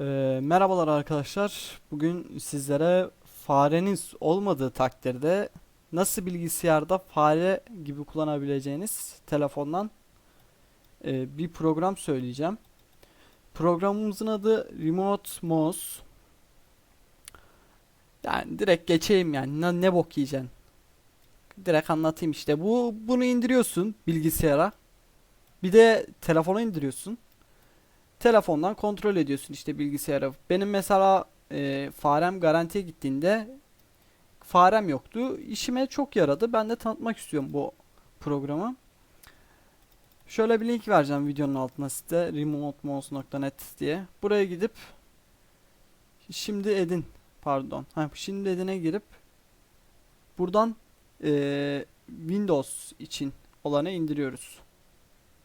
Ee, merhabalar arkadaşlar. Bugün sizlere fareniz olmadığı takdirde nasıl bilgisayarda fare gibi kullanabileceğiniz telefondan e, bir program söyleyeceğim. Programımızın adı Remote Mouse. Yani direkt geçeyim yani ne, ne bok yiyeceksin. Direkt anlatayım işte. Bu bunu indiriyorsun bilgisayara. Bir de telefona indiriyorsun telefondan kontrol ediyorsun işte bilgisayarı. Benim mesela e, farem garantiye gittiğinde farem yoktu. İşime çok yaradı. Ben de tanıtmak istiyorum bu programı. Şöyle bir link vereceğim videonun altına size remotemouse.net diye. Buraya gidip şimdi edin pardon. Ha, şimdi edine girip buradan e, Windows için olanı indiriyoruz.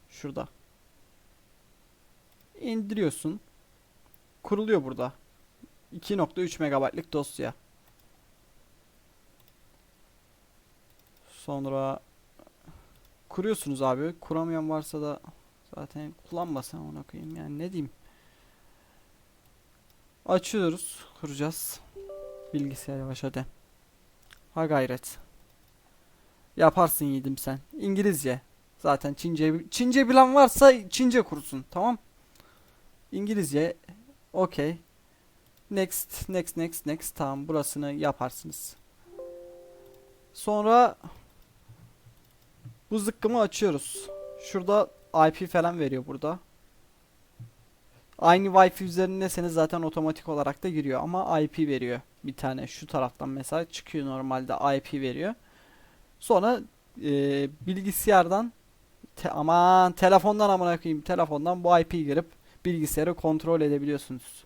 Şurada indiriyorsun. Kuruluyor burada. 2.3 MB'lık dosya. Sonra kuruyorsunuz abi. Kuramayan varsa da zaten kullanmasın ona koyayım. Yani ne diyeyim? Açıyoruz. Kuracağız. Bilgisayar yavaş hadi. Ha gayret. Yaparsın yiğidim sen. İngilizce. Zaten Çince Çince bilen varsa Çince kursun. Tamam? İngilizce okey. Next, next, next, next. Tamam burasını yaparsınız. Sonra bu zıkkımı açıyoruz. Şurada IP falan veriyor burada. Aynı Wi-Fi üzerindeyseniz zaten otomatik olarak da giriyor ama IP veriyor. Bir tane şu taraftan mesela çıkıyor normalde IP veriyor. Sonra e, bilgisayardan te aman telefondan amına koyayım telefondan bu IP girip bilgisayarı kontrol edebiliyorsunuz.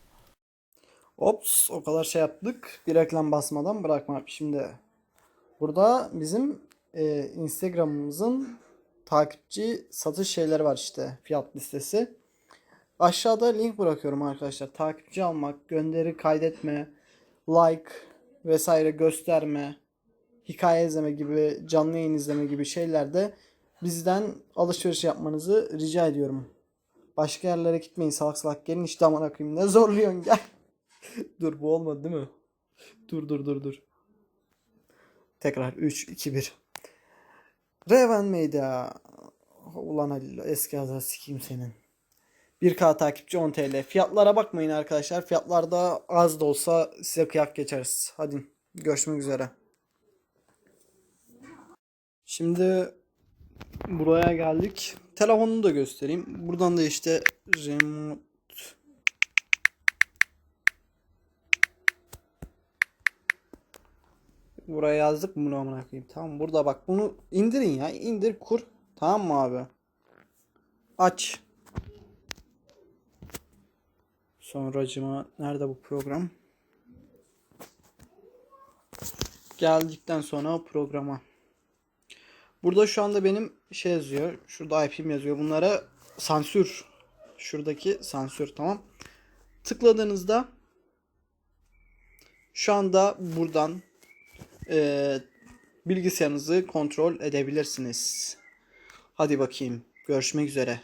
Ops o kadar şey yaptık. Bir reklam basmadan bırakma. Şimdi burada bizim e, Instagram'ımızın takipçi satış şeyleri var işte fiyat listesi. Aşağıda link bırakıyorum arkadaşlar. Takipçi almak, gönderi kaydetme, like vesaire gösterme, hikaye izleme gibi, canlı yayın izleme gibi şeylerde bizden alışveriş yapmanızı rica ediyorum. Başka yerlere gitmeyin salak salak gelin işte aman akıyım ne zorluyorsun gel. dur bu olmadı değil mi? Dur dur dur dur. Tekrar 3 2 1. Reven Medya. Ulan Halil eski hazır sikeyim senin. 1K takipçi 10 TL. Fiyatlara bakmayın arkadaşlar. Fiyatlarda az da olsa size kıyak geçeriz. Hadi görüşmek üzere. Şimdi buraya geldik. Telefonunu da göstereyim. Buradan da işte remote Buraya yazdık bunu amına koyayım. Tamam burada bak bunu indirin ya. indir kur. Tamam mı abi? Aç. Sonracıma nerede bu program? Geldikten sonra programa. Burada şu anda benim şey yazıyor. Şurada IP'm yazıyor. Bunlara sansür. Şuradaki sansür tamam. Tıkladığınızda şu anda buradan e, bilgisayarınızı kontrol edebilirsiniz. Hadi bakayım. Görüşmek üzere.